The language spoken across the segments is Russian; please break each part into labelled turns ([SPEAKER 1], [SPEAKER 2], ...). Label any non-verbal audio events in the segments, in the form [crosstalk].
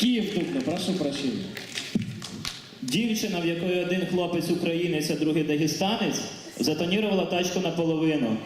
[SPEAKER 1] Київ Дубно, прошу прощения.
[SPEAKER 2] Дівчина, в якої один хлопець українець, а другий дагестанець, затонірувала тачку наполовину.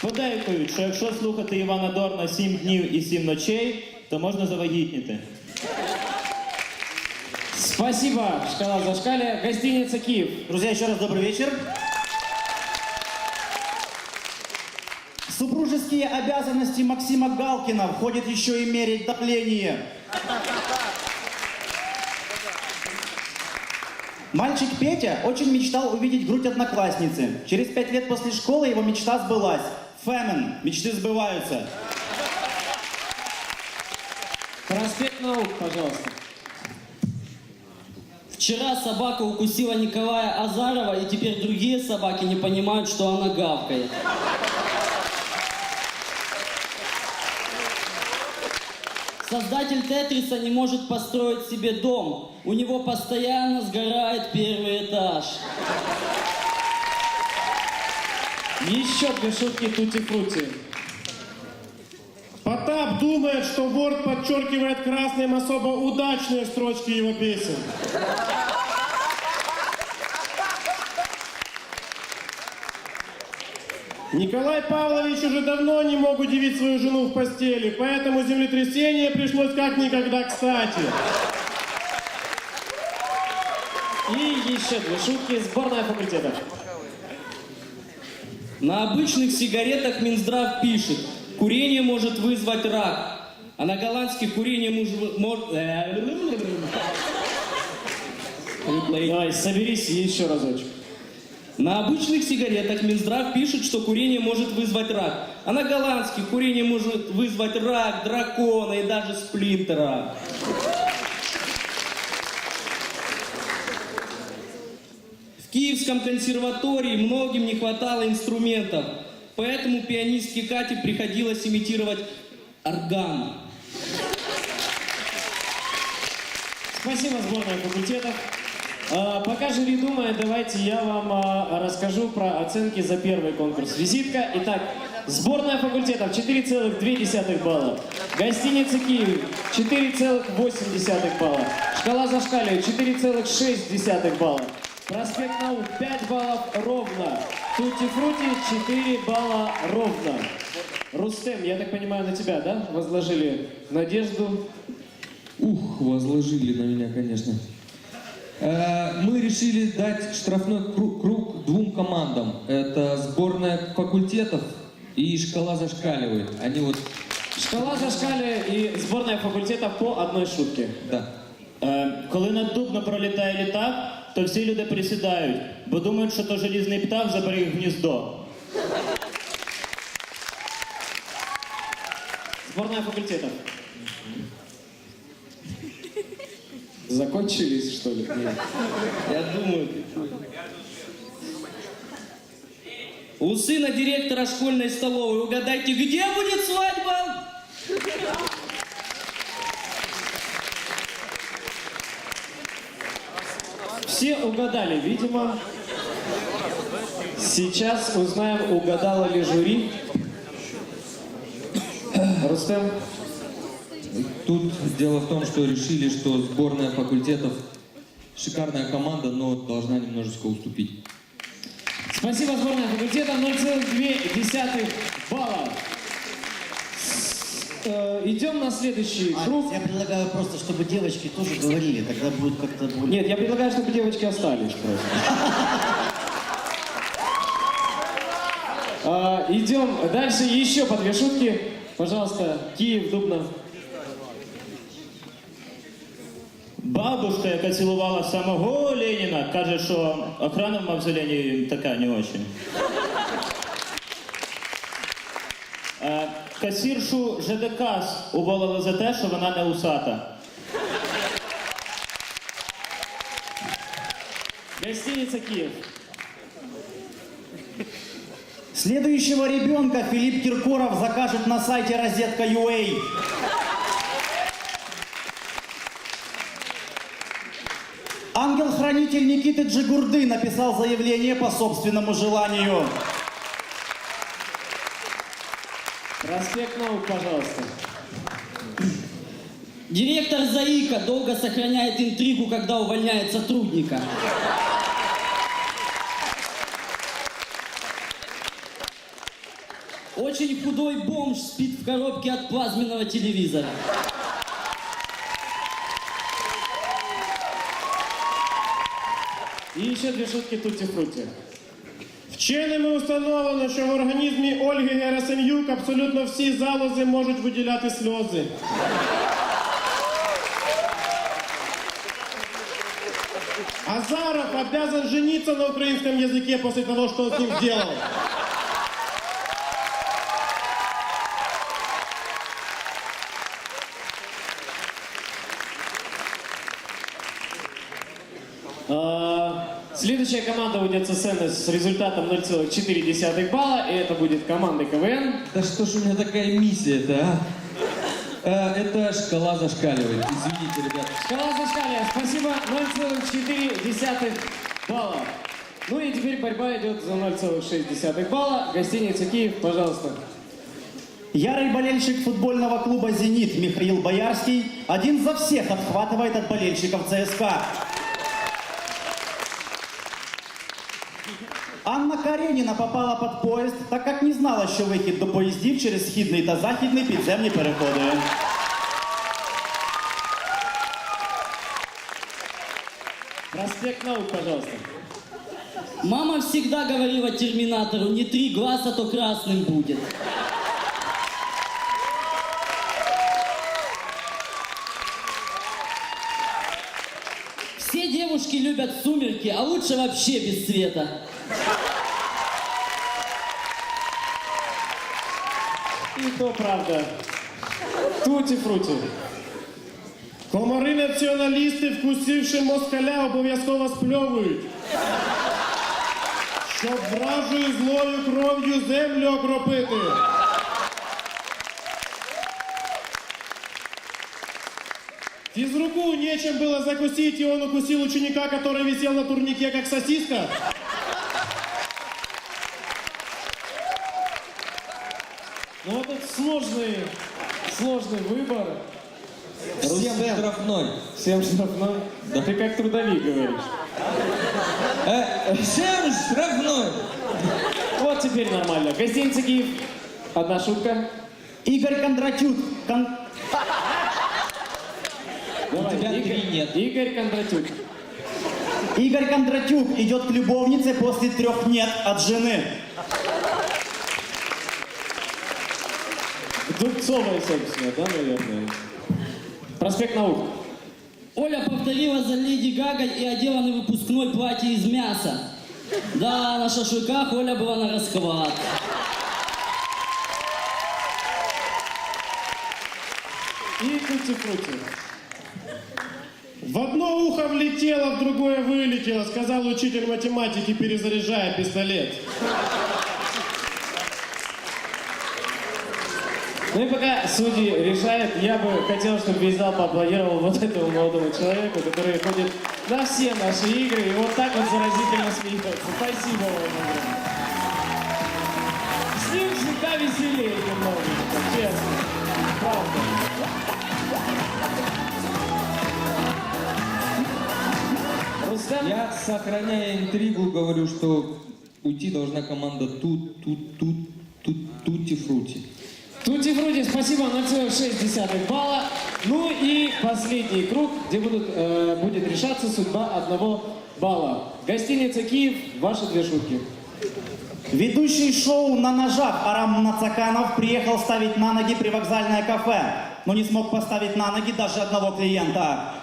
[SPEAKER 2] Подейкують, що якщо слухати Івана Дорна 7 днів і 7 ночей, то можна завагітніти.
[SPEAKER 1] Спасибо, шкала зашкаля. Гостиница Киев.
[SPEAKER 3] Друзья, еще раз добрый вечер. Супружеские обязанности Максима Галкина входит еще и мерить давление. Мальчик Петя очень мечтал увидеть грудь одноклассницы. Через пять лет после школы его мечта сбылась. Фемен. Мечты сбываются.
[SPEAKER 1] Проспект наук, пожалуйста.
[SPEAKER 4] Вчера собака укусила Николая Азарова, и теперь другие собаки не понимают, что она гавкает. Создатель Тетриса не может построить себе дом. У него постоянно сгорает первый этаж.
[SPEAKER 1] Еще две шутки тути-фрути.
[SPEAKER 5] Потап думает, что Word подчеркивает красным особо удачные строчки его песен. Николай Павлович уже давно не мог удивить свою жену в постели, поэтому землетрясение пришлось как никогда кстати.
[SPEAKER 1] И еще две шутки. Сборная факультетов.
[SPEAKER 4] На обычных сигаретах Минздрав пишет, курение может вызвать рак, а на голландских курение может...
[SPEAKER 1] Давай, [laughs] соберись и еще разочек.
[SPEAKER 4] На обычных сигаретах Минздрав пишет, что курение может вызвать рак, а на голландских курение может вызвать рак, дракона и даже сплинтера. В Киевском консерватории многим не хватало инструментов, поэтому пианистке Кате приходилось имитировать орган.
[SPEAKER 1] Спасибо, сборная факультетов. А, Пока жюри думает, давайте я вам а, расскажу про оценки за первый конкурс. Визитка. Итак, сборная факультетов 4,2 балла. Гостиница Киев 4,8 балла. Шкала Зашкаля 4,6 балла. Проспект Наук 5 баллов ровно. Тутти-фрути 4 балла ровно. Рустем, я так понимаю, на тебя, да, возложили надежду?
[SPEAKER 6] Ух, возложили на меня, конечно. Э, Мы решили дать штрафной кру- круг двум командам. Это сборная факультетов и шкала зашкаливает. Они вот,
[SPEAKER 1] Шкала Зашкаля и сборная факультетов по одной шутке.
[SPEAKER 6] да.
[SPEAKER 2] Е, коли над Дубно пролітає літак, то всі люди присідають, бо думають, що то желізний птах заберіг гніздо.
[SPEAKER 1] Сборная факультетов. Закончились, что ли? Нет.
[SPEAKER 4] Я думаю. У сына директора школьной столовой, угадайте, где будет свадьба?
[SPEAKER 1] Все угадали, видимо. Сейчас узнаем, угадало ли жюри. Рустем,
[SPEAKER 6] Тут дело в том, что решили, что сборная факультетов шикарная команда, но должна немножечко уступить.
[SPEAKER 1] спасибо, сборная факультета, 0,2 балла. Э, Идем на следующий круг.
[SPEAKER 3] Я предлагаю просто, чтобы девочки тоже говорили, тогда будет как-то более...
[SPEAKER 1] Нет, я предлагаю, чтобы девочки остались просто. А, [laughs] Идем дальше, еще по две шутки. Пожалуйста, Киев, Дубно.
[SPEAKER 2] Бабушка, яка цілувала самого Леніна, каже, що охрана в мавзолені така не очень. Е, Касіршу ЖДК уволили за те, що вона не усата.
[SPEAKER 1] Гостиница Киев.
[SPEAKER 3] Следующего ребенка Филипп Киркоров закажет на сайте розетка.ua. Ангел-хранитель Никиты Джигурды написал заявление по собственному желанию.
[SPEAKER 1] Проспект наук, пожалуйста.
[SPEAKER 7] Директор ЗАИКа долго сохраняет интригу, когда увольняет сотрудника. Очень худой бомж спит в коробке от плазменного телевизора.
[SPEAKER 1] І ще дві шутки тут фруті
[SPEAKER 5] Вченими установлено, що в організмі Ольги Герасим'юк абсолютно всі залози можуть виділяти сльози. Азаров обязан жениться на украинском языке после того, что он с ним сделал.
[SPEAKER 1] Следующая команда уйдет со сцены с результатом 0,4 балла, и это будет команда КВН.
[SPEAKER 6] Да что ж у меня такая миссия-то, а? Э, Это шкала зашкаливает. Извините, ребят.
[SPEAKER 1] Шкала зашкаливает. Спасибо. 0,4 балла. Ну и теперь борьба идет за 0,6 балла. Гостиница Киев, пожалуйста.
[SPEAKER 3] Ярый болельщик футбольного клуба «Зенит» Михаил Боярский один за всех отхватывает от болельщиков ЦСКА. Анна Каренина попала под поїзд, так як не знала, що вихід до поїздів через східний та західний підземні переходи.
[SPEAKER 1] Проспект наук, пожалуйста.
[SPEAKER 7] Мама всегда говорила терминатору, не три глаза, то красным будет. Все девушки любят сумерки, а лучше вообще без света.
[SPEAKER 1] То правда. Тути фрути.
[SPEAKER 5] Комари націоналісти, вкусивши москаля, обов'язково спльовують. Щоб вражою злою кров'ю землю окропити. Физруку нечем было закусить, и он укусил ученика, который висел на турнике, как сосиска.
[SPEAKER 1] Ну вот это сложный, сложный выбор.
[SPEAKER 6] Всем штрафной.
[SPEAKER 1] Всем штрафной. Да. Ты как трудовик говоришь.
[SPEAKER 6] Э, Всем штрафной.
[SPEAKER 1] Вот теперь нормально. Гостиница Киев. Одна шутка.
[SPEAKER 3] Игорь Кондратюк. Кон-
[SPEAKER 1] Давай,
[SPEAKER 6] тебя
[SPEAKER 1] Игорь,
[SPEAKER 6] три нет.
[SPEAKER 1] Игорь Кондратюк.
[SPEAKER 3] Игорь Кондратюк идет к любовнице после трех «нет» от жены.
[SPEAKER 1] Дубцовая, собственно, да, наверное? Проспект наук.
[SPEAKER 7] Оля повторила за Леди Гагой и одела на выпускной платье из мяса. Да, на шашлыках Оля была на расхват.
[SPEAKER 1] И тути фрути.
[SPEAKER 5] В одно ухо влетело, в другое вылетело, сказал учитель математики, перезаряжая пистолет.
[SPEAKER 1] Ну и пока судьи решают, я бы хотел, чтобы весь зал поаплодировал вот этому молодому человеку, который ходит на все наши игры и вот так вот заразительно смеется. Спасибо вам. С ним всегда веселее немножечко, честно. Правда.
[SPEAKER 6] Я, сохраняя интригу, говорю, что уйти должна команда тут, тут, тут, тут, тути фрути.
[SPEAKER 1] Тути Фрути, спасибо, 0,6 балла. Ну и последний круг, где будут, э, будет решаться судьба одного балла. Гостиница Киев, ваши две шутки.
[SPEAKER 3] Ведущий шоу «На ножах» Арам Нацаканов приехал ставить на ноги привокзальное кафе, но не смог поставить на ноги даже одного клиента.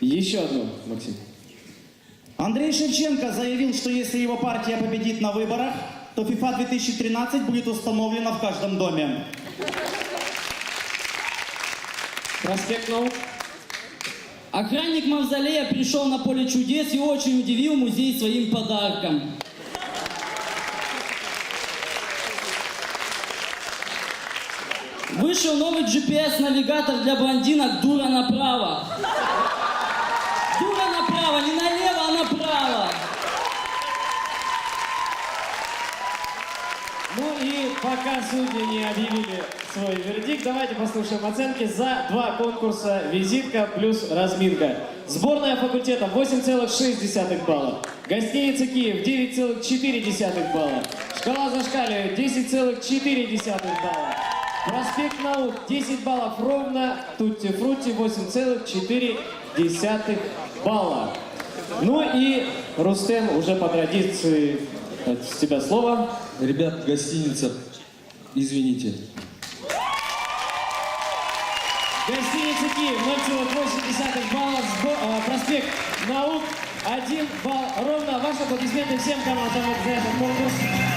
[SPEAKER 1] Еще одно, Максим.
[SPEAKER 3] Андрей Шевченко заявил, что если его партия победит на выборах, то FIFA 2013 будет установлена в каждом доме.
[SPEAKER 1] Проспект наук.
[SPEAKER 7] Охранник Мавзолея пришел на поле чудес и очень удивил музей своим подарком. Вышел новый GPS-навигатор для блондинок «Дура направо». Дура направо, не налево, а направо.
[SPEAKER 1] Ну и пока судьи не объявили свой вердикт, давайте послушаем оценки за два конкурса «Визитка» плюс «Разминка». Сборная факультета 8,6 балла. Гостиница «Киев» 9,4 балла. Шкала зашкаливает 10,4 балла. Проспект наук 10 баллов ровно. Тутти Фрути 8,4 балла. Ну и Рустем, уже по традиции э, с тебя слово.
[SPEAKER 6] Ребят, гостиница, извините.
[SPEAKER 1] Гостиница Киев 0,8 балла, Сбо- э, проспект Наук 1 балл ровно. Ваши аплодисменты всем командам за этот конкурс.